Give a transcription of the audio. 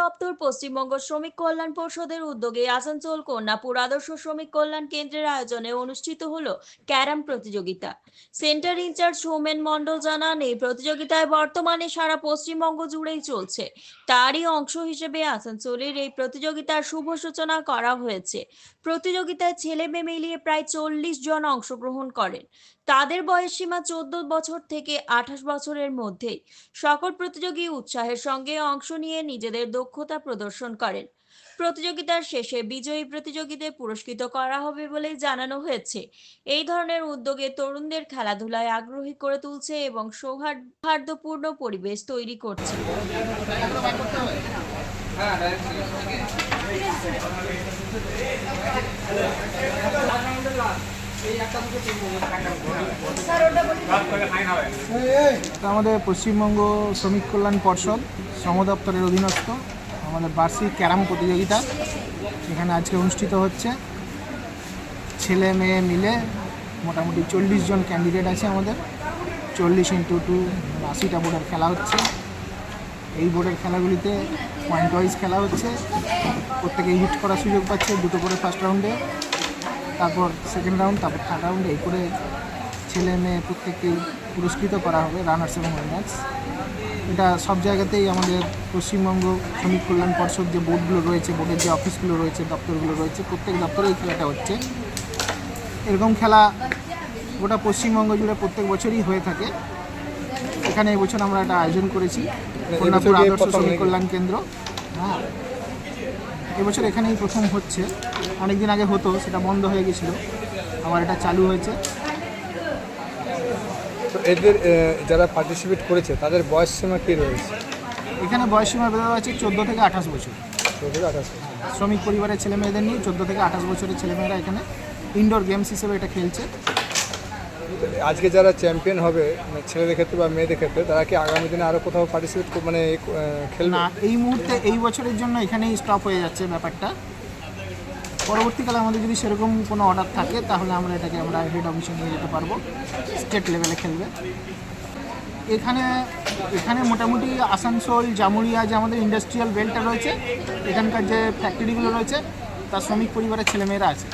দপ্তর পশ্চিমবঙ্গ শ্রমিক কল্যাণ পর্ষদের উদ্যোগে আসানসোল, কন্যাপুর আদর্শ শ্রমিক কল্যাণ কেন্দ্রের আয়োজনে অনুষ্ঠিত হলো ক্যারাম প্রতিযোগিতা। সেন্টার ইনচার্জ সৌমেন মন্ডল জানান, এই প্রতিযোগিতায় বর্তমানে সারা পশ্চিমবঙ্গ জুড়েই চলছে। তারই অংশ হিসেবে আসানসোলের এই প্রতিযোগিতার শুভ সূচনা করা হয়েছে। প্রতিযোগিতায় ছেলে মেয়ে মিলিয়ে প্রায় চল্লিশ জন অংশগ্রহণ করেন। তাদের বয়স সীমা চোদ্দ বছর থেকে আঠাশ বছরের মধ্যেই। সকল প্রতিযোগী উৎসাহের সঙ্গে অংশ নিয়ে নিজেদের দক্ষতা প্রদর্শন করেন প্রতিযোগিতার শেষে বিজয়ী প্রতিযোগীদের পুরস্কৃত করা হবে বলে জানানো হয়েছে এই ধরনের উদ্যোগে তরুণদের খেলাধুলায় আগ্রহী করে তুলছে এবং সৌহার্দ্যপূর্ণ পরিবেশ তৈরি করছে আমাদের পশ্চিমবঙ্গ শ্রমিক কল্যাণ পর্ষদ শ্রম দপ্তরের অধীনস্থ, আমাদের বার্ষিক ক্যারাম প্রতিযোগিতা। এখানে আজকে অনুষ্ঠিত হচ্ছে। ছেলে মেয়ে মিলে মোটামুটি চল্লিশ জন ক্যান্ডিডেট আছে আমাদের। চল্লিশ ইন্টু টু আশিটা বোর্ডের খেলা হচ্ছে। এই বোর্ডের খেলাগুলিতে পয়েন্ট ওয়াইজ খেলা হচ্ছে। প্রত্যেকে হিট করার সুযোগ পাচ্ছে, দুটো করে ফার্স্ট রাউন্ডে তারপর সেকেন্ড রাউন্ড তারপর থার্ড রাউন্ডে এই করে ছেলে মেয়ে প্রত্যেককেই পুরস্কৃত করা হবে রানার্স এবং উইনার্স এটা সব জায়গাতেই আমাদের পশ্চিমবঙ্গ শ্রমিক কল্যাণ পর্ষদ যে বোর্ডগুলো রয়েছে বোর্ডের যে অফিসগুলো রয়েছে দপ্তরগুলো রয়েছে প্রত্যেক দপ্তরে এই খেলাটা হচ্ছে। এরকম খেলা গোটা পশ্চিমবঙ্গ জুড়ে প্রত্যেক বছরই হয়ে থাকে। এখানে এবছর আমরা একটা আয়োজন করেছি কন্যাপুর গিয়ে আদর্শ শ্রমিক কল্যাণ কেন্দ্র। হ্যাঁ। এবছর এখানেই প্রথম হচ্ছে। অনেক দিন আগে হতো সেটা বন্ধ হয়ে গেছিল। আবার এটা চালু হয়েছে। তো এদের যারা পার্টিসিপেট করেছে তাদের বয়স সীমা কী রয়েছে? এখানে বয়স সীমা বেঁধে আছে চোদ্দ থেকে আঠাশ বছর। চোদ্দ আঠাশ বছর। শ্রমিক পরিবারের ছেলে মেয়েদের নিয়ে চোদ্দ থেকে আঠাশ বছরের ছেলেমেয়েরা এখানে ইনডোর গেমস হিসেবে এটা খেলছে। আজকে যারা চ্যাম্পিয়ন হবে মানে ছেলেদের ক্ষেত্রে বা মেয়েদের ক্ষেত্রে তারা কি আগামী দিনে আরও কোথাও পার্টিসিপেট মানে খেলবে? না এই মুহূর্তে এই বছরের জন্য এখানেই স্টপ হয়ে যাচ্ছে ব্যাপারটা। পরবর্তীকালে আমাদের যদি সেরকম কোনো অর্ডার থাকে, তাহলে আমরা এটাকে আমরা হেড অফিসে নিয়ে যেতে পারব। স্টেট লেভেলে খেলবে। এখানে এখানে মোটামুটি আসানসোল, জামুরিয়া যে আমাদের ইন্ডাস্ট্রিয়াল বেল্টটা রয়েছে, এখানকার যে ফ্যাক্টরিগুলো রয়েছে, তার শ্রমিক পরিবারের ছেলেমেয়েরা আছে।